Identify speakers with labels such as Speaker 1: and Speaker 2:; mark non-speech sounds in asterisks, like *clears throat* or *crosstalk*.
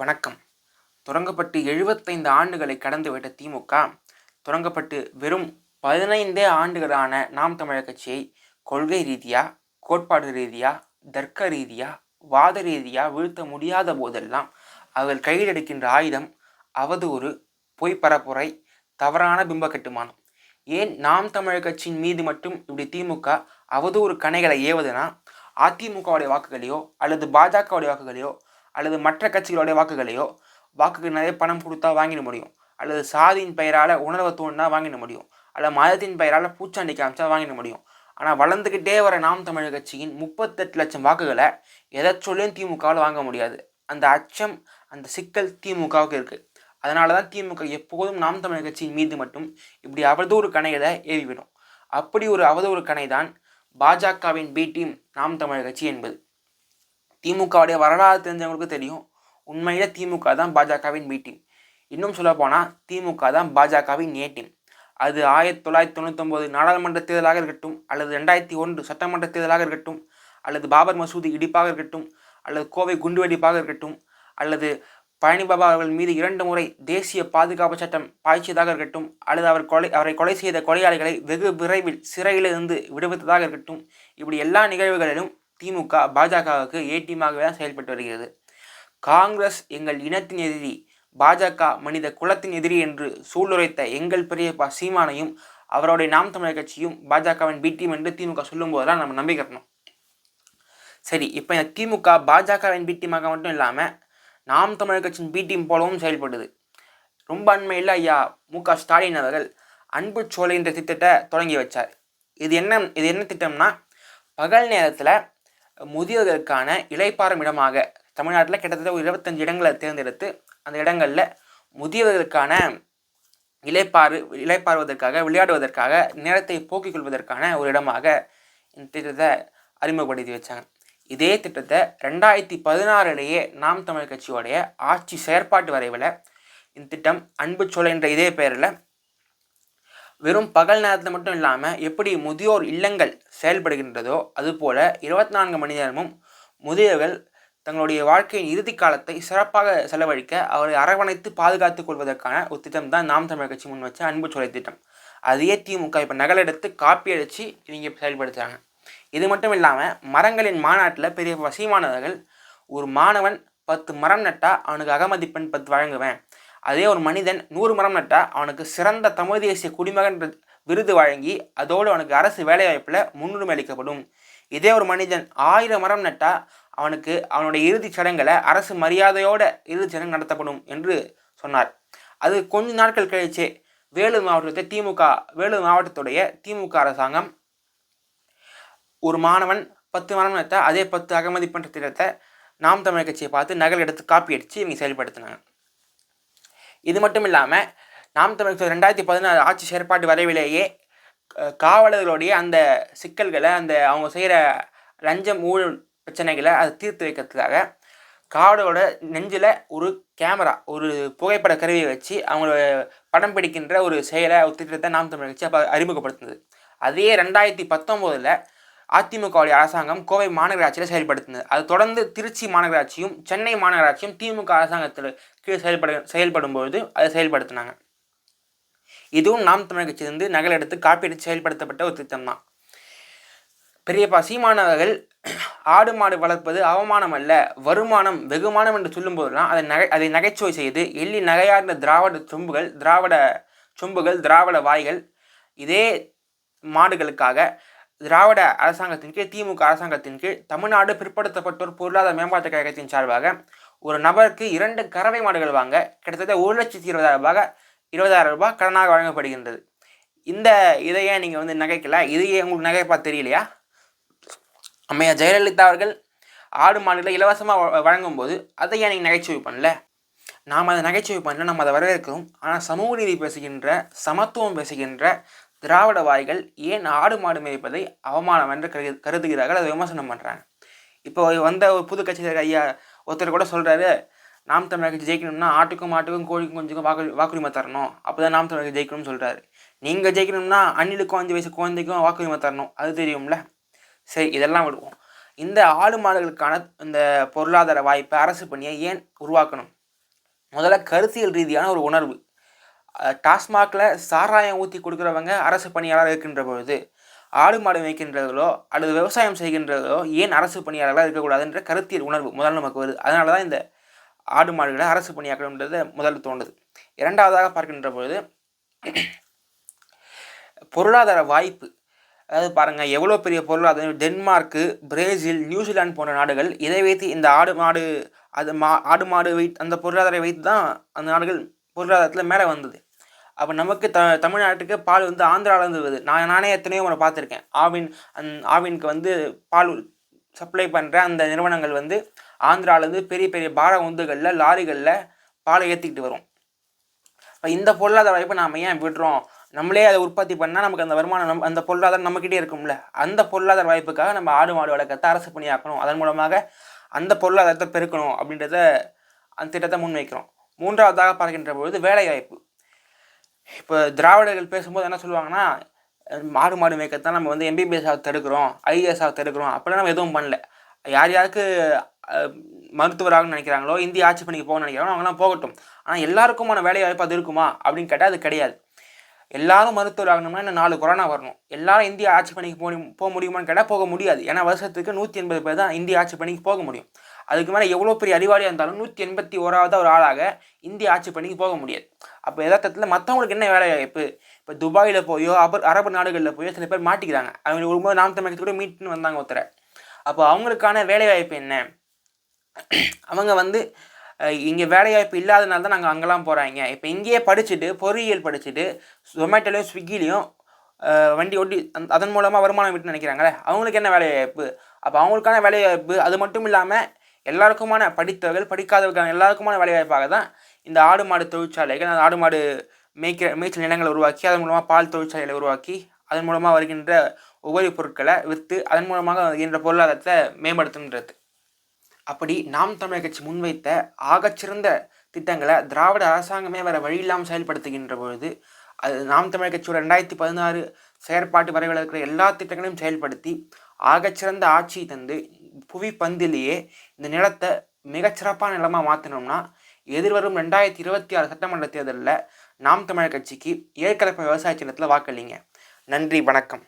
Speaker 1: வணக்கம். தொடங்கப்பட்டு எழுபத்தைந்து ஆண்டுகளை கடந்துவிட்ட திமுக தொடங்கப்பட்டு வெறும் பதினைந்தே ஆண்டுகளான நாம் தமிழர் கட்சியை கொள்கை ரீதியா கோட்பாடு ரீதியா தர்க்க ரீதியா வாத ரீதியா வீழ்த்த முடியாத போதெல்லாம் அவர்கள் கையில் எடுக்கின்ற ஆயுதம் அவதூறு பொய் பரப்புரை தவறான பிம்ப கட்டுமானம். ஏன் நாம் தமிழர் கட்சியின் மீது மட்டும் இப்படி திமுக அவதூறு கணைகளை ஏவுதுன்னா அதிமுகவுடைய வாக்குகளையோ அல்லது பாஜகவுடைய வாக்குகளையோ அல்லது மற்ற கட்சிகளுடைய வாக்குகளையோ வாக்குக்கு நிறைய பணம் கொடுத்தா வாங்கிட முடியும். அல்லது சாதியின் பெயரால் உணர்வை தோணுனா வாங்கிட முடியும். அல்லது மதத்தின் பெயரால் பூச்சாண்டி காமிச்சா வாங்கிட முடியும். ஆனால் வளர்ந்துக்கிட்டே வர நாம் தமிழர் கட்சியின் முப்பத்தெட்டு லட்சம் வாக்குகளை எதை சொல்லியும் திமுகவால் வாங்க முடியாது. அந்த அச்சம் அந்த சிக்கல் திமுகவுக்கு இருக்குது அதனால தான் திமுக எப்போதும் நாம் தமிழர் கட்சியின் மீது மட்டும் இப்படி அவதூறு கணைகளை ஏறிவிடும் அப்படி ஒரு அவதூறு கணை தான் பாஜகவின் பி டீம் நாம் தமிழர் கட்சி என்பது. திமுகவுடைய வரலாறு தெரிஞ்சவங்களுக்கு தெரியும். உண்மையில திமுக தான் பாஜகவின் பி டீம் இன்னும் சொல்லப்போனால் திமுக தான் பாஜகவின் ஏ டீம் அது ஆயிரத்தி தொள்ளாயிரத்தி தொண்ணூத்தொம்பது நாடாளுமன்ற தேர்தலாக இருக்கட்டும் அல்லது ரெண்டாயிரத்தி ஒன்று சட்டமன்ற தேர்தலாக இருக்கட்டும் அல்லது பாபர் மசூதி இடிப்பாக இருக்கட்டும் அல்லது கோவை குண்டுவெடிப்பாக இருக்கட்டும் அல்லது பழனிபாபா அவர்கள் மீது இரண்டு முறை தேசிய பாதுகாப்பு சட்டம் பாய்ச்சியதாக இருக்கட்டும் அல்லது அவர் கொலை அவரை கொலை செய்த கொலையாளிகளை வெகு விரைவில் சிறையிலிருந்து விடுவித்ததாக இருக்கட்டும் இப்படி எல்லா நிகழ்வுகளிலும் திமுக பாஜகவுக்கு ஏடிமாகவே தான் செயல்பட்டு வருகிறது. காங்கிரஸ் எங்கள் இனத்தின் எதிரி பாஜக மனித குலத்தின் எதிரி என்று சூளுரைத்த எங்கள் பெரியப்பா சீமானையும் அவருடைய நாம் தமிழர் கட்சியும் பாஜகவின் பி டீம் என்று திமுக சொல்லும்போதெல்லாம் நம்ம நம்பிக்கிறணும் சரி இப்போ இந்த திமுக பாஜகவின் பி டீமாக மட்டும் இல்லாமல் நாம் தமிழர் கட்சியின் பி டீம் போலவும் செயல்படுது. ரொம்ப அண்மையில் ஐயா மு க ஸ்டாலின் அவர்கள் அன்பு சோலை என்ற திட்டத்தை தொடங்கி வச்சார். இது என்ன இது என்ன திட்டம்னா பகல் நேரத்தில் முதியோர்களுக்கான இலைப்பாறும் இடமாக தமிழ்நாட்டில் கிட்டத்தட்ட ஒரு இருபத்தஞ்சு இடங்களை தேர்ந்தெடுத்து அந்த இடங்களில் முதியவர்களுக்கான இலைப்பாறு இலைப்பாறுவதற்காக விளையாடுவதற்காக நேரத்தை போக்கிக் கொள்வதற்கான ஒரு இடமாக இந்த திட்டத்தை அறிமுகப்படுத்தி வச்சாங்க. இதே திட்டத்தை ரெண்டாயிரத்தி பதினாறுலேயே நாம் தமிழ் கட்சியோடைய ஆட்சி செயற்பாட்டு வரைவில் இந்த திட்டம் அன்பு சோலை என்ற இதே பெயரில் வெறும் பகல் நேரத்தில் மட்டும் இல்லாமல் எப்படி முதியோர் இல்லங்கள் செயல்படுகின்றதோ அதுபோல இருபத்தி நான்கு மணி நேரமும் முதியவர்கள் தங்களுடைய வாழ்க்கையின் இறுதி காலத்தை சிறப்பாக செலவழிக்க அவரை அரவணைத்து பாதுகாத்துக் கொள்வதற்கான ஒரு திட்டம் தான் நாம் தமிழர் கட்சி முன் வச்ச அன்பு சோலை திட்டம். அதையே திமுக இப்போ நகலெடுத்து காப்பி அடித்து இவங்க செயல்படுத்துகிறாங்க இது மட்டும் இல்லாமல் மரங்களின் மாநாட்டில் பெரிய வசிமானவர்கள் ஒரு மாணவன் பத்து மரம் நட்டால் அவனுக்கு அகமதிப்பெண் பத்து வழங்குவேன். அதே ஒரு மனிதன் நூறு மரம் நட்டால் அவனுக்கு சிறந்த தமிழ் தேசிய குடிமகன் விருது வழங்கி அதோடு அவனுக்கு அரசு வேலைவாய்ப்பில் முன்னுரிமை அளிக்கப்படும். இதே ஒரு மனிதன் ஆயிரம் மரம் நட்டால் அவனுக்கு அவனுடைய இறுதிச் சடங்குகளை அரசு மரியாதையோட இறுதிச் சடங்கு நடத்தப்படும் என்று சொன்னார். அது கொஞ்ச நாட்கள் கழிச்சே வேலூர் மாவட்டத்தை திமுக வேலூர் மாவட்டத்துடைய திமுக அரசாங்கம் ஒரு மாணவன் பத்து மரம் நட்டால் அதே பத்து அகமதிப்பென்ற திட்டத்தை நாம் தமிழ் கட்சியை பார்த்து நகல் எடுத்து காப்பி அடித்து இவங்க செயல்படுத்தினாங்க. இது மட்டும் இல்லாமல் நாம் தமிழர் ரெண்டாயிரத்தி பதினாறு ஆட்சி செயற்பாட்டு வரைவிலேயே காவலர்களுடைய அந்த சிக்கல்களை அந்த அவங்க செய்கிற லஞ்சம் ஊழல் பிரச்சனைகளை அதை தீர்த்து வைக்கிறதுக்காக காவலரோட நெஞ்சில் ஒரு கேமரா ஒரு புகைப்பட கருவியை வச்சு அவங்களோட படம் பிடிக்கின்ற ஒரு செயலை ஒரு திட்டத்தை நாம் தமிழர் கட்சி அப்போ அறிமுகப்படுத்துனது. அதே ரெண்டாயிரத்தி பத்தொம்போதில் அதிமுகவுடைய அரசாங்கம் கோவை மாநகராட்சியில் செயல்படுத்தினது. அதை தொடர்ந்து திருச்சி மாநகராட்சியும் சென்னை மாநகராட்சியும் திமுக அரசாங்கத்தில் கீழ் செயல்பட செயல்படும் பொழுது அதை செயல்படுத்தினாங்க. இதுவும் நாம் தமிழக கட்சியிலிருந்து நகல் எடுத்து காப்பீடு செயல்படுத்தப்பட்ட ஒரு திட்டம் தான் பெரியப்பா சீமானவர்கள் ஆடு மாடு வளர்ப்பது அவமானம் அல்ல வருமானம் வெகுமானம் என்று சொல்லும்போதெல்லாம் அதை நகை அதை நகைச்சுவை செய்து எள்ளி நகையார்ந்த திராவிட சொம்புகள் திராவிட சொம்புகள் திராவிட வாய்கள் இதே மாடுகளுக்காக திராவிட அரசாங்கத்தின் கீழ் திமுக அரசாங்கத்தின் கீழ் தமிழ்நாடு பிற்படுத்தப்பட்டோர் பொருளாதார மேம்பாட்டு கழகத்தின் சார்பாக ஒரு நபருக்கு இரண்டு கறவை மாடுகள் வாங்க கிட்டத்தட்ட ஒரு லட்சத்தி இருபதாயிரம் ரூபாய் இருபதாயிரம் ரூபாய் கடனாக வழங்கப்படுகின்றது. இந்த இதையே நீங்கள் வந்து நகைக்கல இதையே உங்களுக்கு நகைப்பா தெரியலையா? அம்மையா ஜெயலலிதா அவர்கள் ஆடு மாடுகளை இலவசமாக வழங்கும்போது அதை ஏன் நீங்கள் நகைச்சுவை பண்ணல? நாம் அதை நகைச்சுவை பண்ணல நம்ம அதை வரவேற்கிறோம். ஆனால் சமூக நீதி பேசுகின்ற சமத்துவம் பேசுகின்ற திராவிட வாய்கள் ஏன் ஆடு மாடு மேய்ப்பதை அவமானம் என்று கரு கருதுகிறார்கள்? அதை விமர்சனம் பண்ணுறாங்க இப்போ வந்த ஒரு புது கட்சியில் ஐயா ஒருத்தர் கூட சொல்கிறாரு நாம் தமிழர் கட்சி ஜெயிக்கணும்னா ஆட்டுக்கும் மாட்டுக்கும் கோழிக்கும் கொஞ்சம் வாக்கு வாக்குரிமை தரணும். அப்போ தான் நாம் தமிழர் ஜெயிக்கணும்னு சொல்கிறாரு நீங்கள் ஜெயிக்கணும்னா அண்ணிலுக்கும் அஞ்சு வயசு குழந்தைக்கும் வாக்குரிமை தரணும். அது தெரியும்ல? சரி இதெல்லாம் விடுவோம். இந்த ஆடு மாடுகளுக்கான இந்த பொருளாதார வாய்ப்பை அரசு பணியை ஏன் உருவாக்கணும்? முதல்ல கருத்தியல் ரீதியான ஒரு உணர்வு. டாஸ்மாகில் சாராயம் ஊற்றி கொடுக்குறவங்க அரசு பணியாளர் இருக்கின்ற பொழுது ஆடு மாடு மேய்க்கின்றதோ அல்லது விவசாயம் செய்கின்றதோ ஏன் அரசு பணியாளர்களாக இருக்கக்கூடாதுன்ற கருத்தியல் உணர்வு முதல் நமக்கு வருது. அதனால தான் இந்த ஆடு மாடுகளை அரசு பணியாக்கணுன்றது முதல்ல தோணுது. இரண்டாவதாக பார்க்கின்ற பொழுது பொருளாதார வாய்ப்பு. அதாவது பாருங்கள் எவ்வளோ பெரிய பொருளாதாரம் டென்மார்க்கு பிரேசில் நியூசிலாந்து போன்ற நாடுகள் இதை வைத்து இந்த ஆடு மாடு அது மா ஆடு மாடு வைத்து அந்த பொருளாதாரம் வைத்து தான் அந்த நாடுகள் பொருளாதாரத்தில் மேலே வந்தது. அப்போ நமக்கு த தமிழ்நாட்டுக்கு பால் வந்து ஆந்திராவிலேருந்து வருது. நான் நானே எத்தனையோ முறை பார்த்துருக்கேன். ஆவின் அந் ஆவினுக்கு வந்து பால் சப்ளை பண்ணுற அந்த நிறுவனங்கள் வந்து ஆந்திராவிலேருந்து பெரிய பெரிய பார உந்துகளில் லாரிகளில் பாலை ஏற்றிக்கிட்டு வரும். இப்போ இந்த பொருளாதார வாய்ப்பை நாம் ஏன் விடுறோம்? நம்மளே அதை உற்பத்தி பண்ணால் நமக்கு அந்த வருமானம் நம் அந்த பொருளாதாரம் நம்மக்கிட்டே இருக்கும்ல. அந்த பொருளாதார வாய்ப்புக்காக நம்ம ஆடு மாடு வளர்க்கத்தை அரசு பணியாக்கணும். அதன் மூலமாக அந்த பொருளாதாரத்தை பெருக்கணும் அப்படின்றத அந்த திட்டத்தை முன்வைக்கிறோம். மூன்றாவதாக பார்க்கின்ற பொழுது வேலை வாய்ப்பு. இப்போ திராவிடர்கள் பேசும்போது என்ன சொல்லுவாங்கன்னா மாடு மாடு மேய்க்கத்தான் நம்ம வந்து எம்பிபிஎஸ் ஆக தடுக்கிறோம் ஐஏஎஸ் ஆக தடுக்கிறோம். அப்படிலாம் நம்ம எதுவும் பண்ணல. யார் யாருக்கு மருத்துவராகனு நினைக்கிறாங்களோ இந்திய ஆட்சி பணிக்கு போகணும்னு நினைக்கிறாங்களோ அவங்களாம் போகட்டும். ஆனால் எல்லாருக்குமான வேலை வாய்ப்பு அது இருக்குமா? அப்படின்னு கேட்டால் அது கிடையாது. எல்லாரும் மருத்துவர் ஆகணும்னா இன்னும் நாலு கொரோனா வரணும். எல்லாரும் இந்திய ஆட்சி பணிக்கு போக போக முடியுமான்னு கேட்டால் போக முடியாது. ஏன்னா வருஷத்துக்கு நூற்றி எண்பது பேர் தான் இந்திய ஆட்சி பணிக்கு போக முடியும். அதுக்கு மேலே எவ்வளோ பெரிய அறிவாளியாக இருந்தாலும் நூற்றி எண்பத்தி ஓராவது ஒரு ஆளாக இந்திய ஆட்சி பணிக்கு போக முடியாது. அப்போ எதார்த்தத்தில் மற்றவங்களுக்கு என்ன வேலை வாய்ப்பு? இப்போ துபாயில் போயோ அபர் அரபு நாடுகளில் போயோ சில பேர் மாட்டிக்கிறாங்க. அவங்க ஒரு நாம் தமிழகத்து கூட மீட்னு வந்தாங்க ஒருத்தரை. அப்போ அவங்களுக்கான வேலை வாய்ப்பு என்ன? *clears throat* அவங்க வந்து இங்கே வேலைவாய்ப்பு இல்லாதனால தான் நாங்கள் அங்கெல்லாம் போகிறாங்க இப்போ இங்கேயே படிச்சுட்டு பொறியியல் படிச்சுட்டு ஜொமேட்டோலையும் ஸ்விக்கிலையும் வண்டி ஓட்டி அதன் மூலமாக வருமானம் விட்டு நினைக்கிறாங்களே? அவங்களுக்கு என்ன வேலைவாய்ப்பு அப்போ அவங்களுக்கான வேலைவாய்ப்பு அது மட்டும் இல்லாமல் எல்லாருக்குமான படித்தவர்கள் படிக்காதவர்கள் எல்லாருக்குமான வேலைவாய்ப்பாக தான் இந்த ஆடு மாடு தொழிற்சாலைகள் அந்த ஆடு மாடு மேய்க்கிற மேய்ச்சல் நிலங்களை உருவாக்கி அதன் மூலமாக பால் தொழிற்சாலைகளை உருவாக்கி அதன் மூலமாக வருகின்ற உபரி பொருட்களை விற்று அதன் மூலமாக வருகின்ற பொருளாதாரத்தை மேம்படுத்துன்றது அப்படி நாம் தமிழர் கட்சி முன்வைத்த ஆகச்சிறந்த திட்டங்களை திராவிட அரசாங்கமே வேறு வழி இல்லாமல் செயல்படுத்துகின்ற பொழுது அது நாம் தமிழர் கட்சியோட ரெண்டாயிரத்தி பதினாறு செயற்பாட்டு வரைவில் இருக்கிற எல்லா திட்டங்களையும் செயல்படுத்தி ஆகச்சிறந்த ஆட்சி தந்து புவி பந்திலேயே இந்த நிலத்தை மிகச்சிறப்பான நிலமாக மாற்றினோம்னா எதிர்வரும் ரெண்டாயிரத்தி இருபத்தி ஆறு சட்டமன்ற தேர்தலில் நாம் தமிழர் கட்சிக்கு ஏற்கனவே விவசாய சின்னத்தில் வாக்களிங்க. நன்றி வணக்கம்.